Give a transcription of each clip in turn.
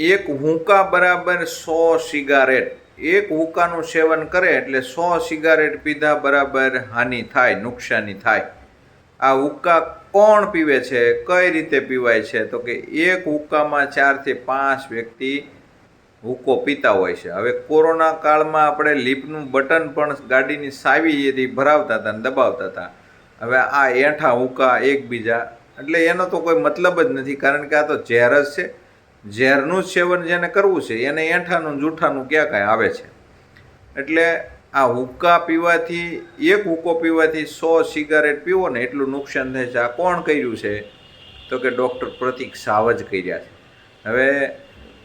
એક હુંકા બરાબર સો સિગારેટ. એક હુંકાનું સેવન કરે એટલે સો સિગારેટ પીધા બરાબર હાનિ થાય, નુકસાની થાય. આ હુક્કા કોણ પીવે છે? કઈ રીતે પીવાય છે? તો કે એક હુક્કામાં ચારથી પાંચ વ્યક્તિ હુક્કો પીતા હોય છે. હવે કોરોના કાળમાં આપણે લીપનું બટન પણ ગાડીની સાવી એથી ભરાવતા હતા અને દબાવતા હતા. હવે આ એઠા હુક્કા એકબીજા. એટલે એનો તો કોઈ મતલબ જ નથી, કારણ કે આ તો ઝેર જ છે. ઝેરનું સેવન જેને કરવું છે, એને એઠાનું જૂઠાનું ક્યાં કાંઈ આવે છે? એટલે આ હુક્કા પીવાથી, એક હુક્કો પીવાથી સો સિગારેટ પીવો ને એટલું નુકસાન થાય છે. આ કોણ કર્યું છે? તો કે ડૉક્ટર પ્રતિક સાવજ કર્યા છે. હવે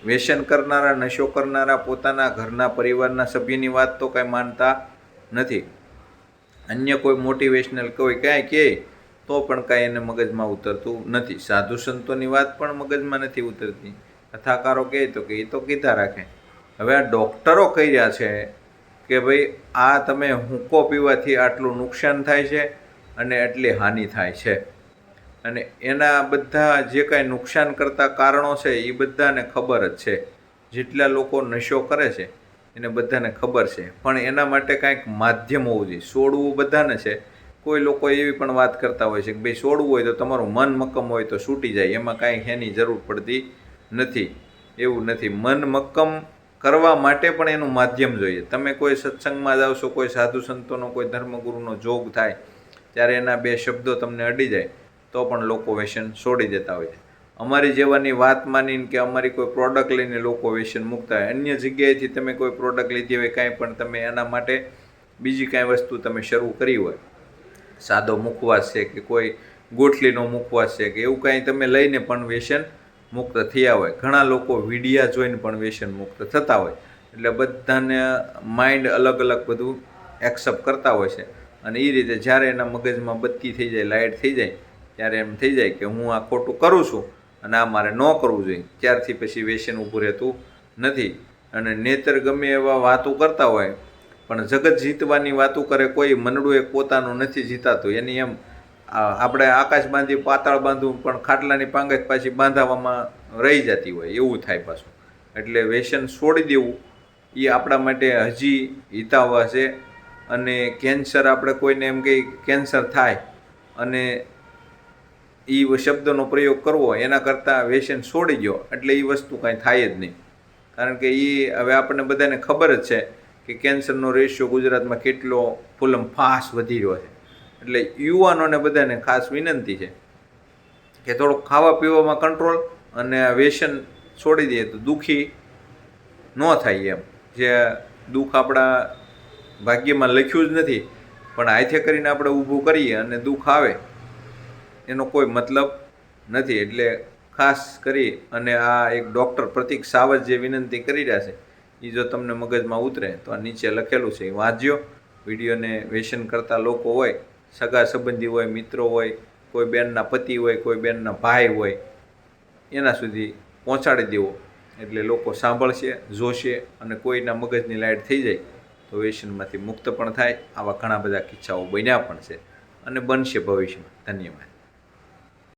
વ્યસન કરનારા, નશો કરનારા, પોતાના ઘરના પરિવારના સભ્યની વાત તો કાંઈ માનતા નથી. અન્ય કોઈ મોટિવેશનલ કોઈ કાંઈ કહે તો પણ કાંઈ એને મગજમાં ઉતરતું નથી. સાધુ સંતોની વાત પણ મગજમાં નથી ઉતરતી. કથાકારો કહે તો કે એ તો કીધા રાખે. હવે આ ડૉક્ટરો કહી રહ્યા છે કે ભાઈ આ તમે હુંકો પીવાથી આટલું નુકસાન થાય છે અને એટલી હાનિ થાય છે. અને એના બધા જે કાંઈ નુકસાન કરતા કારણો છે એ બધાને ખબર જ છે. જેટલા લોકો નશો કરે છે એને બધાને ખબર છે. પણ એના માટે કાંઈક માધ્યમ હોવું જોઈએ. છોડવું બધાને છે. કોઈ લોકો એવી પણ વાત કરતા હોય છે કે ભાઈ છોડવું હોય તો તમારું મન મક્કમ હોય તો છૂટી જાય. એમાં કાંઈ એની જરૂર પડતી નથી. એવું નથી. મન મક્કમ કરવા માટે પણ એનું માધ્યમ જોઈએ. તમે કોઈ સત્સંગમાં છો, કોઈ સાધુ સંતોનો, કોઈ ધર્મગુરુનો જોગ થાય, ત્યારે એના બે શબ્દો તમને અડી જાય, તો પણ લોકો વ્યસન છોડી દેતા હોય છે. અમારી જેવાની વાત માનીને કે અમારી કોઈ પ્રોડક્ટ લઈને લોકો વ્યસન મૂકતા હોય, અન્ય જગ્યાએથી તમે કોઈ પ્રોડક્ટ લીધી હોય, કાંઈ પણ તમે એના માટે બીજી કાંઈ વસ્તુ તમે શરૂ કરી હોય. સાદો મુખવાસ છે કે કોઈ ગોઠલીનો મુખવાસ છે કે એવું કાંઈ તમે લઈને પણ વ્યસન મુક્ત થયા હોય. ઘણા લોકો વિડિયા જોઈને પણ વ્યસન મુક્ત થતા હોય. એટલે બધાને માઇન્ડ અલગ અલગ બધું એક્સેપ્ટ કરતા હોય છે. અને એ રીતે જ્યારે એના મગજમાં બત્તી થઈ જાય લાઇટ થઈ જાય, ત્યારે એમ થઈ જાય કે હું આ ખોટું કરું છું અને આ મારે ન કરવું જોઈએ. ત્યારથી પછી વ્યસન ઊભું રહેતું નથી. અને નેતર ગમે એવા વાતો કરતા હોય, પણ જગત જીતવાની વાતો કરે કોઈ મનડું એ પોતાનું નથી જીતાતું. એની એમ આપણે આકાશ બાંધી, પાતાળ બાંધવું, પણ ખાટલાની પાંગત પાછી બાંધાવામાં રહી જતી હોય, એવું થાય પાછું. એટલે વ્યસન છોડી દેવું, એ આપણા માટે હજી હિતાવહ છે. અને કેન્સર આપણે કોઈને એમ કહી કેન્સર થાય અને એ શબ્દનો પ્રયોગ કરવો, એના કરતાં વ્યસન છોડી ગયો એટલે એ વસ્તુ કાંઈ થાય જ નહીં. કારણ કે એ હવે આપણને બધાને ખબર જ છે કે કેન્સરનો રેશિયો ગુજરાતમાં કેટલો ફૂલમ ફાસ વધી રહ્યો છે. એટલે યુવાનોને બધાને ખાસ વિનંતી છે કે થોડુંક ખાવા પીવામાં કંટ્રોલ અને વ્યસન છોડી દઈએ તો દુઃખી ન થાય એમ. જે દુઃખ આપણા ભાગ્યમાં લખ્યું જ નથી, પણ હાથે કરીને આપણે ઊભું કરીએ અને દુઃખ આવે, એનો કોઈ મતલબ નથી. એટલે ખાસ કરી અને આ એક ડૉક્ટર પ્રતિક સાવજ જે વિનંતી કરી રહ્યા છે એ જો તમને મગજમાં ઉતરે તો આ નીચે લખેલું છે એ વાંચ્યો. વિડીયોને વ્યસન કરતા લોકો હોય સગા સંબંધી હોય, મિત્રો હોય, કોઈ બેનના પતિ હોય, કોઈ બેનના ભાઈ હોય, એના સુધી પહોંચાડી દેવો. એટલે લોકો સાંભળશે, જોશે અને કોઈના મગજની લાઇટ થઈ જાય તો વ્યસનમાંથી મુક્ત પણ થાય. આવા ઘણા બધા કિસ્સાઓ બન્યા પણ છે અને બનશે ભવિષ્યમાં. ધન્યવાદ.